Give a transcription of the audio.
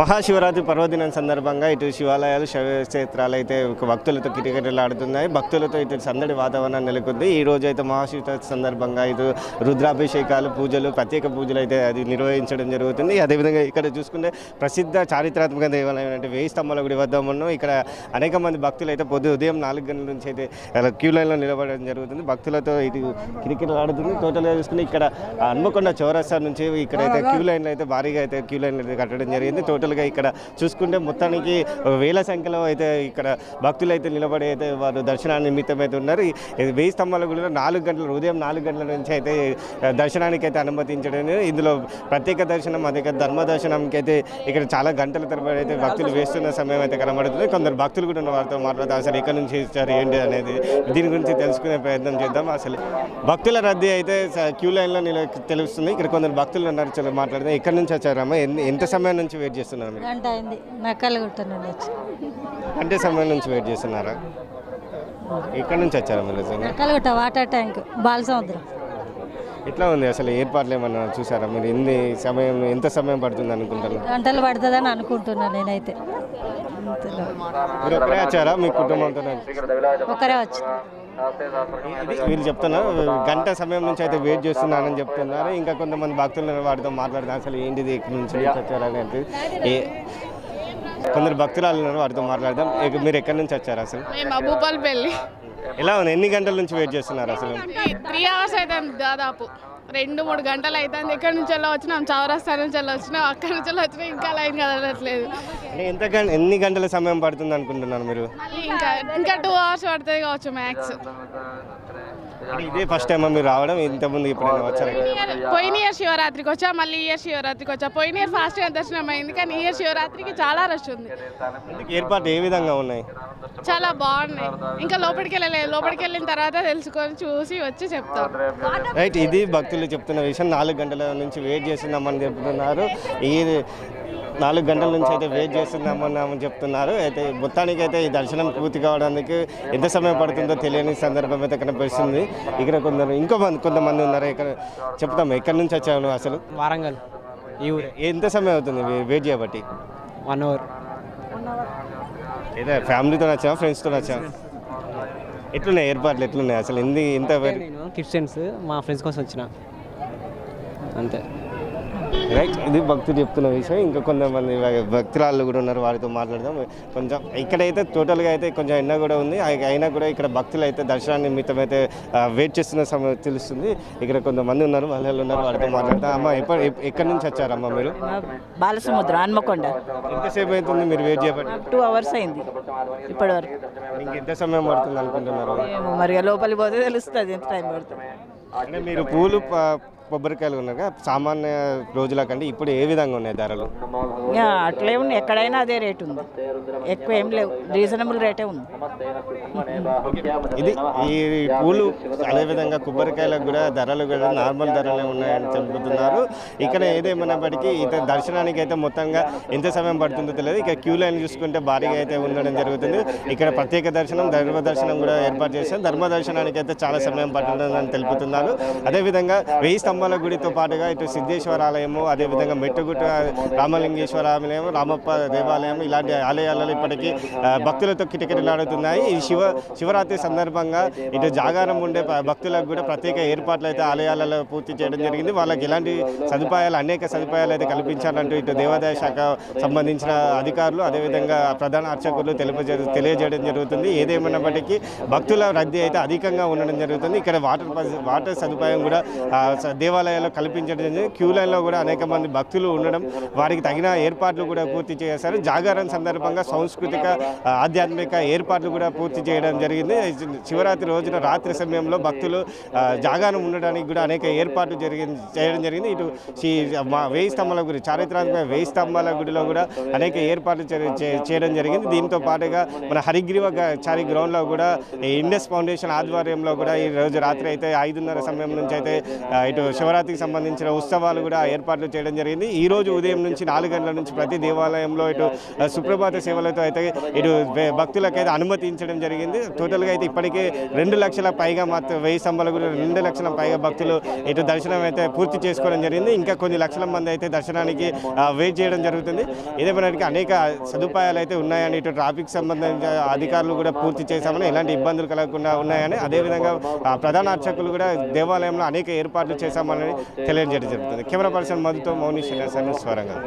మహాశివరాత్రి పర్వదినం సందర్భంగా ఇటు శివాలయాలు శైవ క్షేత్రాలు అయితే భక్తులతో భక్తులతో కిటకిటలాడుతున్నాయి. భక్తులతో ఇటు సందడి వాతావరణం నెలకొంది. ఈ రోజు అయితే మహాశివరాత్రి సందర్భంగా ఇటు రుద్రాభిషేకాలు పూజలు ప్రత్యేక పూజలు అయితే అది నిర్వహించడం జరుగుతుంది. అదేవిధంగా ఇక్కడ చూసుకుంటే ప్రసిద్ధ చారిత్రాత్మక దేవాలయం అంటే వేయి స్తంభాల గుడి వద్ద ఉన్నాం. ఇక్కడ అనేక మంది భక్తులు అయితే పొద్దు ఉదయం నాలుగు గంటల నుంచి అయితే అలా క్యూ లైన్లో నిలబడడం జరుగుతుంది. భక్తులతో ఇటు కిటకిటలాడుతుంది. టోటల్గా చూసుకుంటే ఇక్కడ హన్మకొండ చౌరస్తా నుంచి ఇక్కడైతే క్యూ లైన్లు అయితే భారీగా అయితే క్యూ లైన్లు అయితే కట్టడం జరిగింది. టోటల్గా ఇక్కడ చూసుకుంటే మొత్తానికి వేల సంఖ్యలో అయితే ఇక్కడ భక్తులు అయితే నిలబడి అయితే వారు దర్శనాన్ని నిమిత్తం అయితే ఉన్నారు. వెయ్యి స్తంభాల గుడిలో నాలుగు గంటల ఉదయం నాలుగు గంటల నుంచి అయితే దర్శనానికి అయితే అనుమతించడం ఇందులో ప్రత్యేక దర్శనం అదే ధర్మ దర్శనంకి అయితే ఇక్కడ చాలా గంటల తరబడి అయితే భక్తులు వేస్తున్న సమయం అయితే కనబడుతుంది. కొందరు భక్తులు కూడా ఉన్న వారితో మాట్లాడతారు అసలు ఎక్కడి నుంచి ఇచ్చారు ఏంటి అనేది దీని గురించి తెలుసుకునే ప్రయత్నం చేద్దాం. అసలు భక్తుల రద్దీ అయితే క్యూ లైన్లో తెలుస్తుంది. ఇక్కడ కొందరు భక్తులు ఉన్నారు చలో మాట్లాడదాం ఎక్కడి నుంచి వచ్చారమ్మా? ఎంత సమయం నుంచి వెయిట్ చేస్తున్నారు? మీరు? గంట అయింది. నక్కలు నుండి వచ్చి. అంటే సమయం నుంచి వెయిట్ చేస్తున్నారా? ఎక్కడి నుంచి వచ్చారా మీరు నిజంగా? Nakkalagutta water tank Balasamudram. ఎట్లా ఉంది? అసలు ఏర్పాట్లు ఏమన్నా చూసారా? మీరు ఎన్ని సమయం ఎంత సమయం పడుతుంది అనుకుంటారు గంటలు పడుతుందని అనుకుంటున్నాను నేనైతే. మీరు ఒక్కరే వచ్చారా మీ కుటుంబంతో ఒకరే వచ్చి. వీళ్ళు చెప్తున్నారు గంట సమయం నుంచి అయితే వెయిట్ చేస్తున్నానని చెప్తున్నారు. ఇంకా కొంతమంది భక్తులు వాటితో మాట్లాడుతున్నారు అసలు ఏంటిది ఎక్కడి నుంచి నుంచి వచ్చారా అనేది. ఏ కొందరు భక్తురాలు ఉన్నారు వాటితో మాట్లాడదాం. ఇక మీరు ఎక్కడి నుంచి వచ్చారు అసలు? మేము భూపాల్ పెళ్ళి ఎలా ఉంది? ఎన్ని గంటల నుంచి వెయిట్ చేస్తున్నారు అసలు? త్రీ అవర్స్ అవుతుంది దాదాపు. రెండు మూడు గంటలు అవుతుంది ఇక్కడ నుంచి వెళ్ళి వచ్చినాం? చౌరస్తా నుంచి వెళ్ళి వచ్చినాం? అక్కడ నుంచి వెళ్ళి వచ్చినా? ఇంకా లైన్ కదలట్లేదు. అంటే ఎంత గం- ఎన్ని గంటల సమయం పడుతుంది అనుకుంటున్నారు మీరు? మళ్ళీ ఇంకా ఇంకా టూ అవర్స్ పడుతుంది కావచ్చు మ్యాక్స్ ఇదే ఫస్ట్ టైం మీరు రావడం? ఇంతకుముందు ఎప్పుడైనా వచ్చారు? పోయిన ఇయర్ శివరాత్రికి వచ్చా? మళ్ళీ ఇయర్ శివరాత్రికి వచ్చా? పోయిన ఇయర్ ఫాస్ట్గా దర్శనం అయింది కానీ ఇయర్ శివరాత్రికి చాలా రష్ ఉంది. ఏర్పాటు ఏ విధంగా ఉన్నాయి? చాలా బాగున్నాయి. ఇంకా లోపలికి వెళ్ళలేదు లోపలికి వెళ్ళిన తర్వాత తెలుసుకొని చూసి వచ్చి చెప్తాం. రైట్ ఇది భక్తులు చెప్తున్న విషయం. నాలుగు గంటల నుంచి వెయిట్ చేస్తున్నామని చెప్తున్నారు. ఈ నాలుగు గంటల నుంచి అయితే వెయిట్ చేస్తున్నామని చెప్తున్నారు. అయితే మొత్తానికి అయితే ఈ దర్శనం పూర్తి కావడానికి ఎంత సమయం పడుతుందో తెలియని సందర్భం అయితే కనిపిస్తుంది. ఇక్కడ కొందరు ఇంకో మంది కొంతమంది ఉన్నారు. ఇక్కడ చెప్తాం ఎక్కడి నుంచి వచ్చావు నువ్వు అసలు? వారంగల్ ఈ ఊరే. ఎంత సమయం అవుతుంది వెయిట్ చేయబట్టి? One hour. ఏదో ఫ్యామిలీతో వచ్చావా ఫ్రెండ్స్తో వచ్చావా? ఎట్లున్నాయి ఏర్పాట్లు ఎట్లున్నాయి? అసలు ఎందు ఇంత నేను క్రిస్టియన్స్ మా ఫ్రెండ్స్ కోసం వచ్చిన. అంతే. రైట్ ఇది భక్తులు చెప్తున్న విషయం. ఇంకా కొంతమంది భక్తురాళ్ళు కూడా ఉన్నారు వారితో మాట్లాడదాం. కొంచెం ఇక్కడైతే టోటల్గా అయితే కొంచెం ఎండ కూడా ఉంది. అయి- అయినా కూడా ఇక్కడ భక్తులు అయితే దర్శనాన్ని నిమిత్తం అయితే వెయిట్ చేస్తున్న సమయం తెలుస్తుంది. ఇక్కడ కొంతమంది ఉన్నారు మహిళలు ఉన్నారు వారితో మాట్లాడతాం అమ్మ ఎక్కడి నుంచి వచ్చారమ్మా మీరు? బాలసముద్రం హన్మకొండ. ఎంతసేపు అవుతుంది మీరు వెయిట్ చేయబట్టి. టూ అవర్స్ అయింది ఇప్పటి వరకు ఎంత సమయం పడుతుంది అనుకుంటున్నారు? మరి లోపలికి పోతే తెలుస్తుంది ఎంత టైం పడుతుంది. అంటే మీరు పూలు కొబ్బరికాయలు ఉన్నాయి కదా సామాన్య రోజుల కంటే ఇప్పుడు ఏ విధంగా ఉన్నాయి ధరలు? అట్లే ఉంది ఎక్కడైనా అదే రేట్ ఉంది. ఎక్కువ ఏం లేవు. రీజనబుల్ రేటే ఉంది. ఇది ఈ పూలు అదేవిధంగా కొబ్బరికాయలకు కూడా ధరలు కూడా నార్మల్ ధరలే ఉన్నాయని తెలుపుతున్నారు ఇక్కడ ఏదేమైనప్పటికీ ఇత దర్శనానికి అయితే మొత్తంగా ఎంత సమయం పడుతుందో తెలియదు. ఇక క్యూ లైన్ చూసుకుంటే భారీగా అయితే ఉండడం జరుగుతుంది. ఇక్కడ ప్రత్యేక దర్శనం ధర్మ దర్శనం కూడా ఏర్పాటు చేశారు. ధర్మ దర్శనానికి అయితే చాలా సమయం పడుతుందని తెలుపుతున్నారు. అదేవిధంగా వెయ్యి స్తంభాల గుడితో పాటుగా ఇటు సిద్ధేశ్వర ఆలయము అదేవిధంగా మెట్టుగుట్ట రామలింగేశ్వర ఆలయం రామప్ప దేవాలయం ఇలాంటి ఆలయాలలో ఇప్పటికీ భక్తులతో కిటకిటలాడుతున్నాయి. ఈ శివ శివరాత్రి సందర్భంగా ఇటు జాగారం ఉండే భక్తులకు కూడా ప్రత్యేక ఏర్పాట్లు అయితే ఆలయాలలో పూర్తి చేయడం జరిగింది. వాళ్ళకి ఇలాంటి సదుపాయాలు అనేక సదుపాయాలు అయితే కల్పించాలంటూ ఇటు దేవాదాయ శాఖ సంబంధించిన అధికారులు అదేవిధంగా ప్రధాన అర్చకులు తెలియజే తెలియజేయడం జరుగుతుంది. ఏదేమైనప్పటికీ భక్తుల రద్దీ అయితే అధికంగా ఉండడం జరుగుతుంది. ఇక్కడ వాటర్ వాటర్ సదుపాయం కూడా దేవాలయాల్లో కల్పించడం జరిగింది. క్యూ లైన్లో కూడా అనేక మంది భక్తులు ఉండడం వారికి తగిన ఏర్పాట్లు కూడా పూర్తి చేశారు. జాగారం సందర్భంగా సాంస్కృతిక ఆధ్యాత్మిక ఏర్పాట్లు కూడా పూర్తి చేయడం జరిగింది. శివరాత్రి రోజున రాత్రి సమయంలో భక్తులు జాగారం ఉండడానికి కూడా అనేక ఏర్పాట్లు జరిగింది చేయడం జరిగింది. ఇటు శ్రీ మా వేయి స్తంభాల గుడి చారిత్రాత్మక వేయి స్తంభాల గుడిలో కూడా అనేక ఏర్పాట్లు చే- చేయడం జరిగింది. దీంతో పాటుగా మన హరిగ్రీవ చారి గ్రౌండ్లో కూడా ఇండస్ ఫౌండేషన్ ఆధ్వర్యంలో కూడా ఈ రోజు రాత్రి అయితే ఐదున్నర సమయం నుంచి అయితే ఇటు శివరాత్రికి సంబంధించిన ఉత్సవాలు కూడా ఏర్పాట్లు చేయడం జరిగింది. ఈ రోజు ఉదయం నుంచి నాలుగు గంటల నుంచి ప్రతి దేవాలయంలో ఇటు సుప్రభాత సేవలతో అయితే ఇటు భక్తులకైతే అనుమతించడం జరిగింది. టోటల్గా అయితే ఇప్పటికే రెండు లక్షల పైగా మాత్రం వెయ్యి స్తంభాలు కూడా రెండు లక్షల పైగా భక్తులు ఇటు దర్శనం అయితే పూర్తి చేసుకోవడం జరిగింది. ఇంకా కొన్ని లక్షల మంది అయితే దర్శనానికి వెయిట్ చేయడం జరుగుతుంది. ఇదేమైనా అనేక సదుపాయాలు అయితే ఉన్నాయని ఇటు ట్రాఫిక్ సంబంధించిన అధికారులు కూడా పూర్తి చేశామని ఎలాంటి ఇబ్బందులు కలగకుండా ఉన్నాయని అదేవిధంగా ప్రధాన అర్చకులు కూడా దేవాలయంలో అనేక ఏర్పాట్లు చేశామని తెలియజేయడం జరుగుతుంది. కెమెరా పర్సన్ మధుతో మౌని శ్రీనివాసన్ స్వరంగా